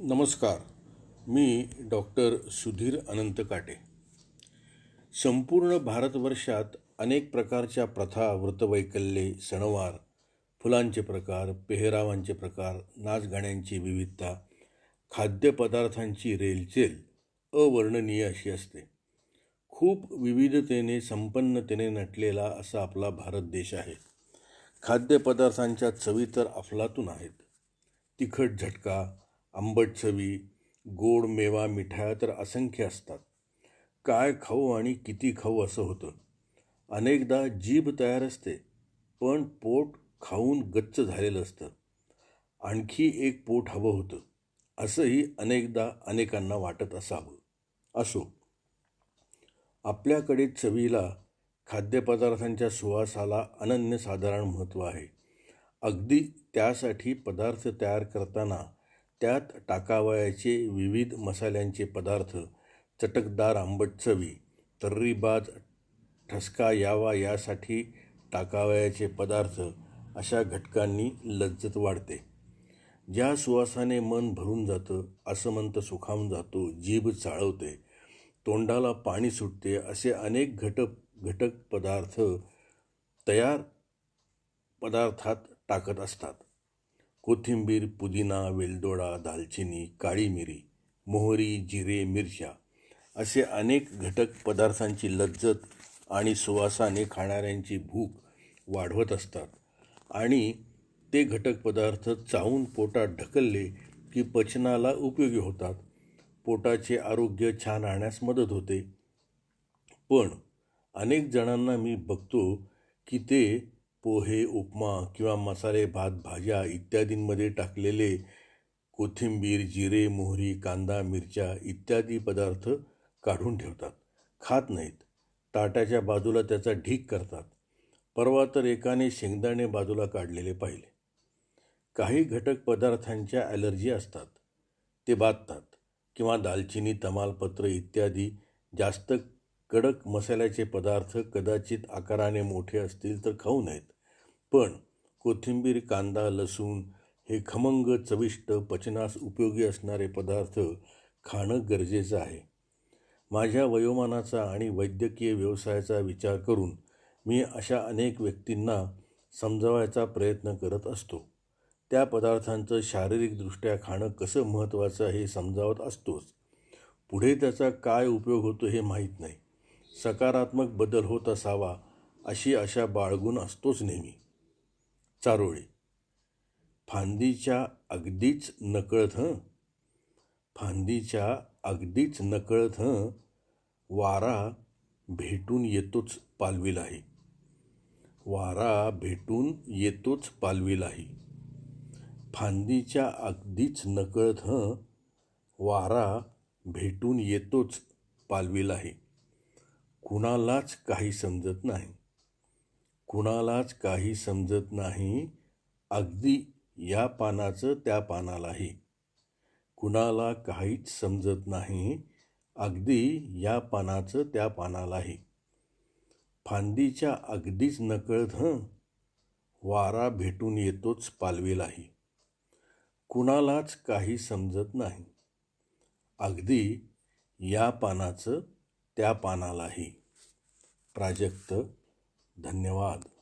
नमस्कार. मी डॉक्टर सुधीर अनंत काटे. संपूर्ण भारतवर्षात अनेक प्रकारच्या प्रथा व्रतवैकल्ये सणवार फुलांचे प्रकार पेहरावांचे प्रकार नाचगाण्यांची विविधता खाद्यपदार्थांची रेलचेल अवर्णनीय अशी असते. खूप विविधतेने संपन्नतेने नटलेला असा आपला भारत देश आहे. खाद्यपदार्थांच्या चवी तर अफलातून आहेत. तिखट झटका आंबट चवी गोड मेवा मिठाया तर असंख्य असतात. काय खाऊ आणि किती खाऊ असं होतं? अनेकदा जीभ तयार असते पण पोट खाऊन गच्च झालेलं असतं. आणखी एक पोट हवं होतं असंही अनेकदा अनेकांना वाटत असावं. असो आपल्याकडे चवीला खाद्यपदार्थांच्या सुवासाला अनन्यसाधारण महत्त्व आहे. अगदी त्यासाठी पदार्थ तयार करताना त्यात टाकावयाचे विविध मसाल्यांचे पदार्थ चटकदार आंबट चवी तर्रीबाज ठसका यावा यासाठी टाकावयाचे पदार्थ अशा घटकांनी लज्जत वाढते. ज्या सुवासाने मन भरून जातं असमंत सुखावून जातो जीभ चाळवते तोंडाला पाणी सुटते असे अनेक घटक घटक पदार्थ तयार पदार्थात टाकत असतात. कोथिंबीर पुदिना वेलदोडा दालचिनी काळी मिरी मोहरी जिरे मिरच्या असे अनेक घटक पदार्थांची लज्जत आणि सुवासाने खाणाऱ्यांची भूक वाढवत असतात. आणि ते घटक पदार्थ चावून पोटात ढकलले की पचनाला उपयोगी होतात. पोटाचे आरोग्य छान राहण्यास मदत होते. पण अनेक जणांना मी बघतो की ते पोहे उपमा किंवा मसाले भात भाज्या इत्यादींमध्ये टाकलेले कोथिंबीर जिरे मोहरी कांदा मिरच्या इत्यादी पदार्थ काढून ठेवतात. खात नाहीत. ताटाच्या बाजूला त्याचा ढीक करतात. परवा तर एकाने शेंगदाणे बाजूला काढलेले पाहिले. काही घटक पदार्थांच्या ॲलर्जी असतात. ते बाधतात किंवा दालचिनी तमालपत्र इत्यादी जास्त कडक मसाल्याचे पदार्थ कदाचित आकाराने मोठे असतील तर खाऊ नयेत. पण कोथिंबीर कांदा लसूण हे खमंग चविष्ट पचनास उपयोगी असणारे पदार्थ खाणं गरजेचं आहे. माझ्या वयोमानाचा आणि वैद्यकीय व्यवसायाचा विचार करून मी अशा अनेक व्यक्तींना समजावायचा प्रयत्न करत असतो. त्या पदार्थांचं शारीरिकदृष्ट्या खाणं कसं महत्त्वाचं हे समजावत असतोच. पुढे त्याचा काय उपयोग होतो हे माहीत नाही. सकारात्मक बदल होत असावा अशी आशा बाळगून असतोच नेहमी. चारोळी. फांदीच्या अगदीच नकळत हं? फांदीच्या अगदीच नकळत हं? वारा भेटून येतोच पालवीलाही वारा भेटून येतोच पालवीलाही फांदीच्या अगदीच नकळत हं? वारा भेटून येतोच पालवीलाही कुणालाच काही समजत नाही. कुणालाच काही समजत नाही. अगदी या पानाचं त्या पानालाही. कुणाला काहीच समजत नाही. अगदी या पानाचं त्या पानालाही. फांदीच्या अगदीच नकळत हं वारा भेटून येतोच पालवीलाही. कुणालाच काही समजत नाही. अगदी या पानाचं त्या पानालाही प्राजक्त धन्यवाद.